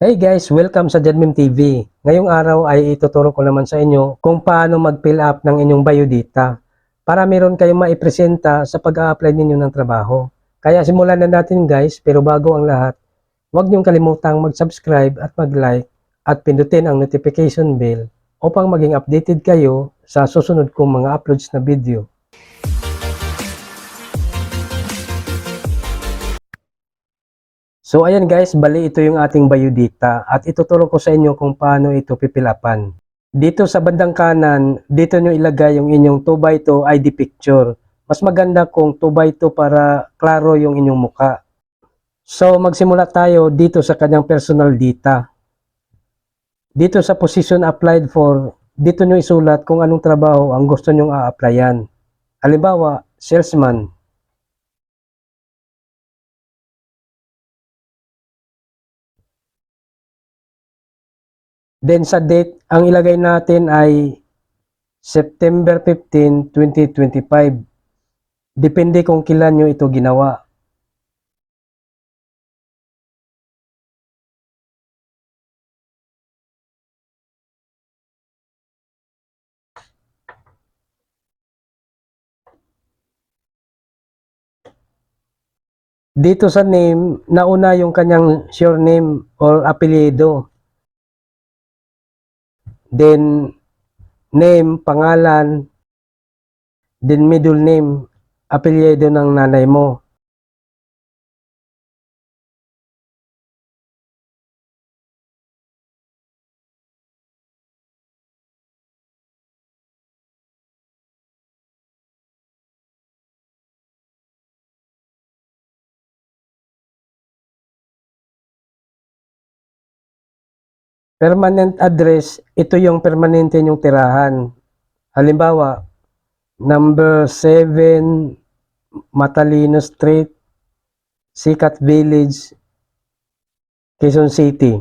Hey guys, welcome sa Jadmim TV. Ngayong araw ay ituturo ko naman sa inyo kung paano mag-fill up ng inyong biodata para meron kayong maipresenta sa pag-a-apply ninyo ng trabaho. Kaya simulan na natin guys, pero bago ang lahat, huwag niyong kalimutang mag-subscribe at mag-like at pindutin ang notification bell upang maging updated kayo sa susunod kong mga uploads na video. So ayan guys, bali ito yung ating biodata at ituturo ko sa inyo kung paano ito pipilapan. Dito sa bandang kanan, dito nyo ilagay yung inyong 2x2 ID picture. Mas maganda kung 2x2 para klaro yung inyong muka. So magsimula tayo dito sa kanyang personal data. Dito sa position applied for, dito nyo isulat kung anong trabaho ang gusto nyong a-applyan. Halimbawa, salesman. Then sa date, ang ilagay natin ay September 15, 2025. Depende kung kailan nyo ito ginawa. Dito sa name, nauna yung kanyang surname or apelyido. Then, name, pangalan, then middle name, apelyido ng nanay mo. Permanent address, ito yung permanente nyong tirahan. Halimbawa, number 7 Matalino Street, Sikat Village, Quezon City.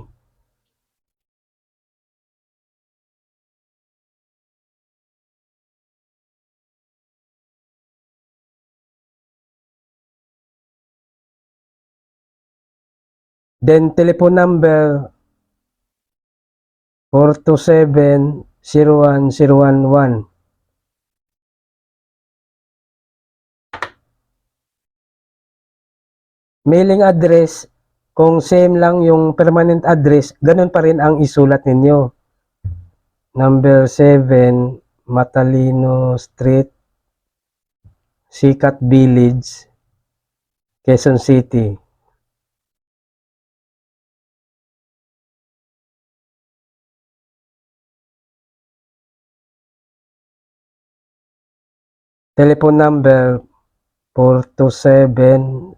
Then telephone number 427-01011. Mailing address, kung same lang yung permanent address, ganun pa rin ang isulat ninyo. Number 7, Matalino Street, Sikat Village, Quezon City. Telephone number 427-01011.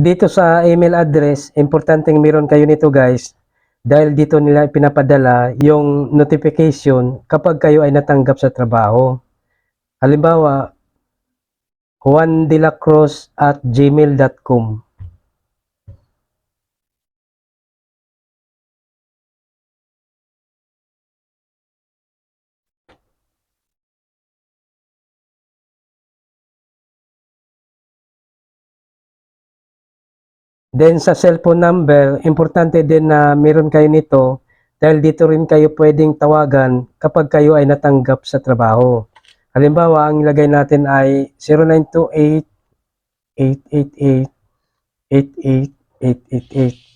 Dito sa email address, importanteng meron kayo nito guys dahil dito nila pinapadala yung notification kapag kayo ay natanggap sa trabaho. Halimbawa, Juan de la Cruz at gmail.com. Then sa cellphone number, importante din na meron kayo nito dahil dito rin kayo pwedeng tawagan kapag kayo ay natanggap sa trabaho. Halimbawa, ang ilagay natin ay 0928 888 88888.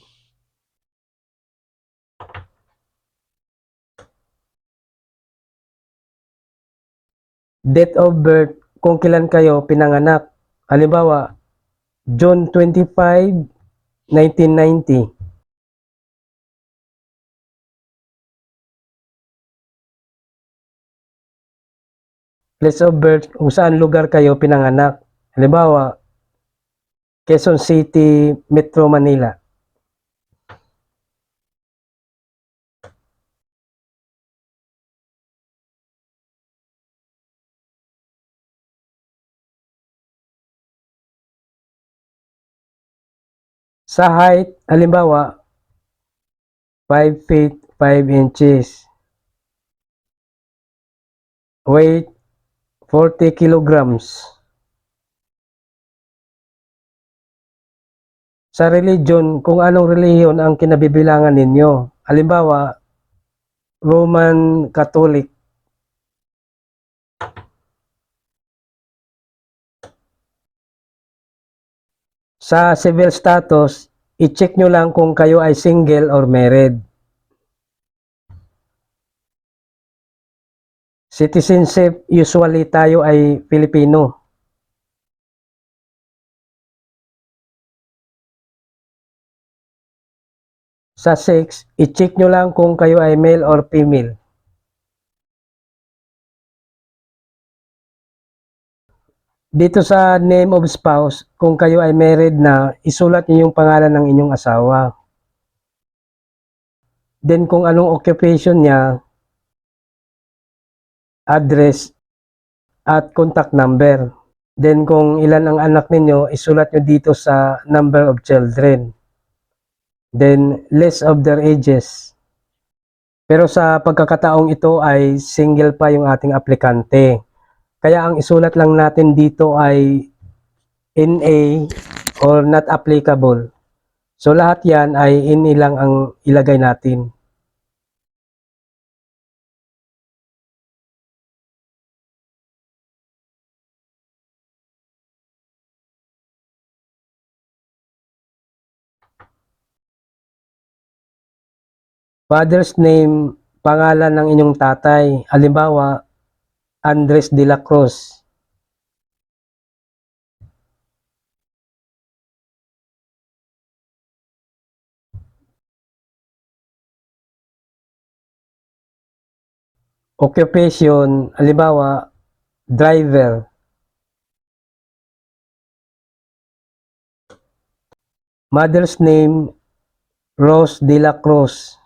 Date of birth, kung kailan kayo pinanganak. Halimbawa, June 25, 1990. Place of birth, kung saan lugar kayo pinanganak. Halimbawa, Quezon City, Metro Manila. Sa height, halimbawa, 5 feet 5 inches. Weight, 40 kilograms. Sa religion, kung anong relihiyon ang kinabibilangan ninyo. Halimbawa, Roman Catholic. Sa civil status, i-check nyo lang kung kayo ay single or married. Citizenship, usually tayo ay Filipino. Sa sex, i-check nyo lang kung kayo ay male or female. Dito sa name of spouse, kung kayo ay married na, isulat niyo yung pangalan ng inyong asawa. Then kung anong occupation niya, address, at contact number. Then kung ilan ang anak ninyo, isulat nyo dito sa number of children. Then list of their ages. Pero sa pagkakataong ito ay single pa yung ating aplikante. Kaya ang isulat lang natin dito ay NA or not applicable. So lahat yan ay NA lang ang ilagay natin. Father's name, pangalan ng inyong tatay. Halimbawa, Andres de la Cruz. Occupation, halimbawa, driver. Mother's name, Rose de la Cruz.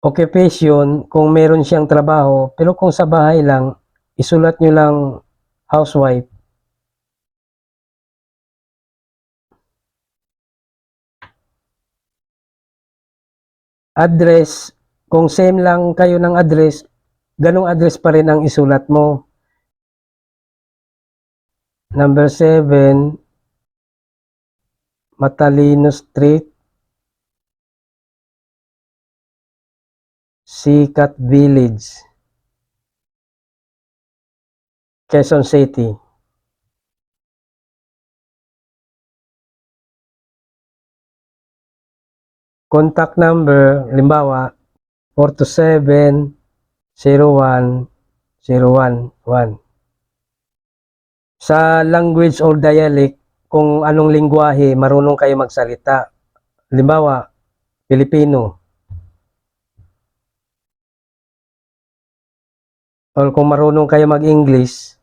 Occupation, kung meron siyang trabaho, pero kung sa bahay lang, isulat nyo lang housewife. Address, kung same lang kayo ng address, ganong address pa rin ang isulat mo. Number 7, Matalino Street, Sikat Village, Quezon City. Contact number, limbawa, 427 01 011. Sa language or dialect, kung anong lingwahe marunong kayo magsalita. Limbawa, Filipino. Or kung marunong kayo mag-English,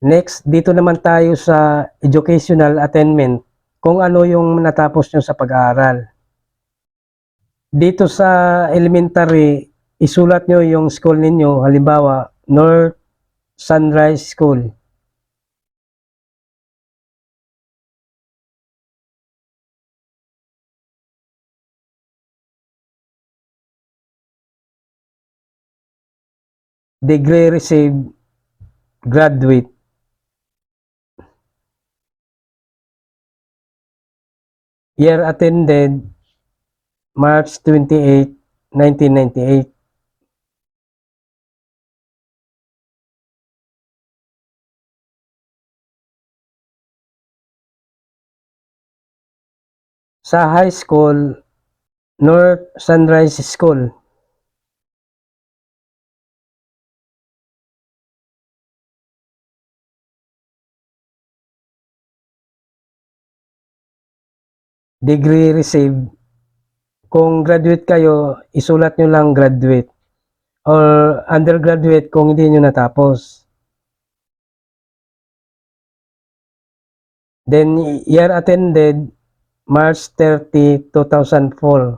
Next, dito naman tayo sa educational attainment, kung ano yung natapos nyo sa pag-aaral. Dito sa elementary, isulat nyo yung school ninyo, halimbawa, North Sunrise School. Degree received, graduate. Year attended, March 28, 1998. Sa high school, North Sunrise School. Degree received. Kung graduate kayo, isulat nyo lang graduate. Or undergraduate kung hindi nyo natapos. Then, year attended, March 30, 2004.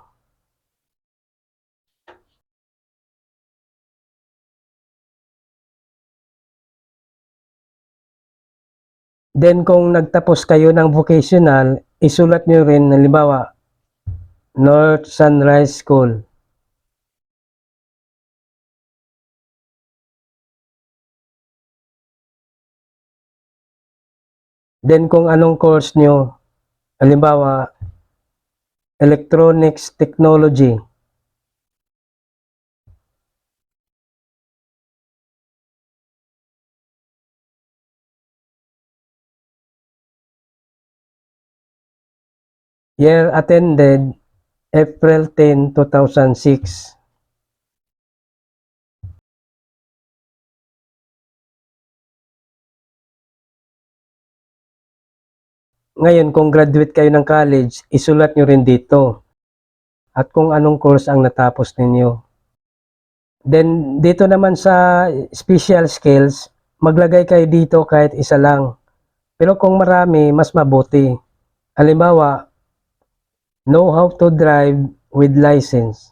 Then kung nagtapos kayo ng vocational, isulat nyo rin, halimbawa, North Sunrise School. Then kung anong course nyo, halimbawa, Electronics Technology. Year attended, April 10, 2006. Ngayon, kung graduate kayo ng college, isulat nyo rin dito. At kung anong course ang natapos ninyo. Then, dito naman sa special skills, maglagay kayo dito kahit isa lang. Pero kung marami, mas mabuti. Halimbawa, know how to drive with license.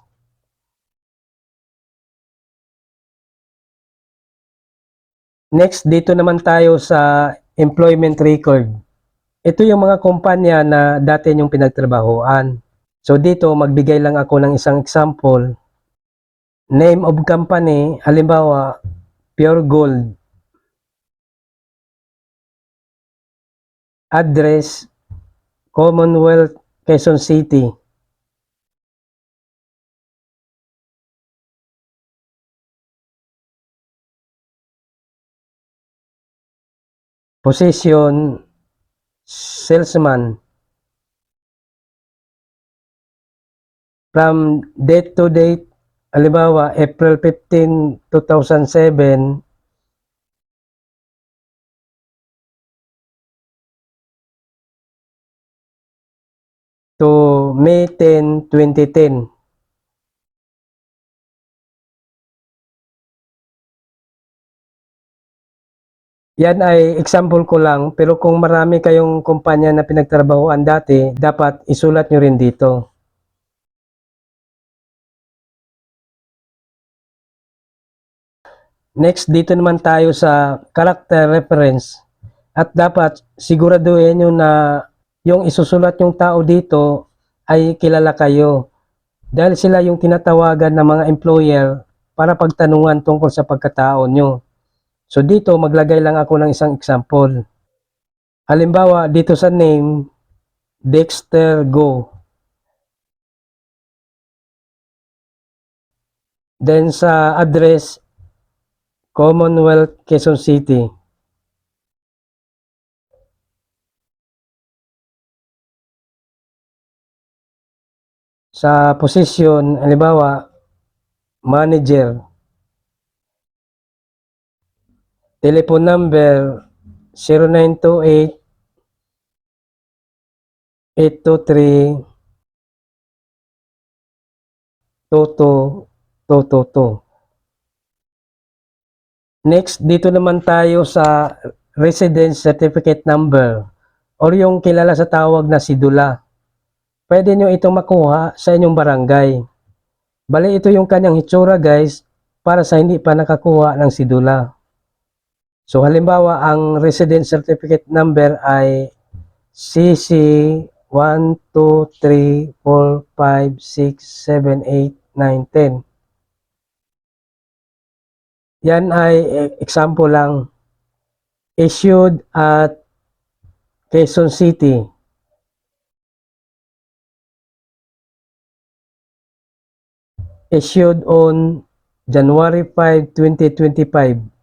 Next, dito naman tayo sa employment record. Ito yung mga kumpanya na dati yung pinagtrabahoan. So dito, magbigay lang ako ng isang example. Name of company, halimbawa, Pure Gold. Address, Commonwealth, Quezon City. Position, salesman. From date to date, halimbawa, April 15, 2007, to May 10, 2010. Yan ay example ko lang, pero kung marami kayong kumpanya na pinagtrabahoan dati, dapat isulat nyo rin dito. Next, dito naman tayo sa character reference. At dapat siguraduhin nyo na yung isusulat yung tao dito ay kilala kayo. Dahil sila yung tinatawagan ng mga employer para pagtanungan tungkol sa pagkatao nyo. So dito maglagay lang ako ng isang example. Halimbawa dito sa name, Dexter Go. Then sa address, Commonwealth, Quezon City. Sa position, halimbawa, manager. Telephone number 0928 823 22 Next, dito naman tayo sa residence certificate number or yung kilala sa tawag na sidula. Pwede nyo itong makuha sa inyong barangay. Bali, ito yung kanyang hitsura guys para sa hindi pa nakakuha ng sidula. So halimbawa, ang residence certificate number ay CC 1, 2, 3, 4, 5, 6, 7, 8, 9, 10. Yan ay eh, example lang. Issued at Quezon City. Issued on January 5, 2025.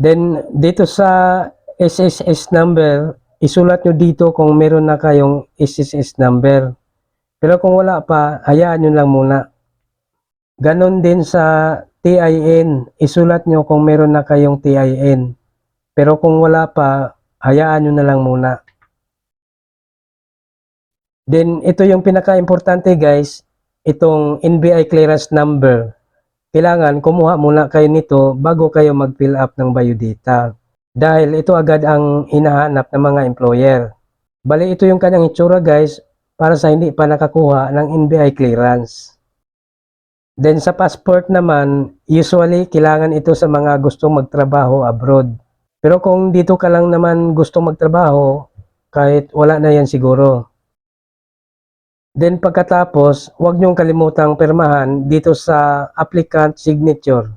Then, dito sa SSS number, isulat nyo dito kung meron na kayong SSS number. Pero kung wala pa, hayaan nyo lang muna. Ganon din sa TIN, isulat nyo kung meron na kayong TIN. Pero kung wala pa, hayaan nyo na lang muna. Then, ito yung pinaka-importante guys, itong NBI clearance number kailangan kumuha muna kayo nito bago kayo mag-fill up ng biodata. Dahil ito agad ang hinahanap ng mga employer. Bali ito yung kanyang itsura guys para sa hindi pa nakakuha ng NBI clearance. Then sa passport naman, usually kailangan ito sa mga gustong magtrabaho abroad. Pero kung dito ka lang naman gustong magtrabaho, kahit wala na yan siguro. Then pagkatapos, huwag niyong kalimutang permahan dito sa applicant signature.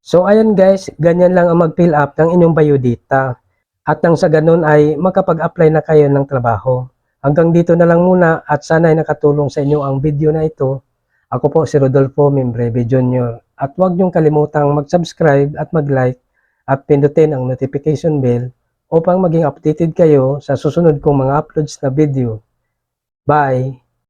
So ayan guys, ganyan lang ang mag-fill up ng inyong biodata. At nang sa ganun ay makapag-apply na kayo ng trabaho. Hanggang dito na lang muna at sana ay nakatulong sa inyo ang video na ito. Ako po si Rodolfo Membreve Jr. At huwag niyong kalimutang mag-subscribe at mag-like at pindutin ang notification bell upang maging updated kayo sa susunod kong mga uploads na video. Bye!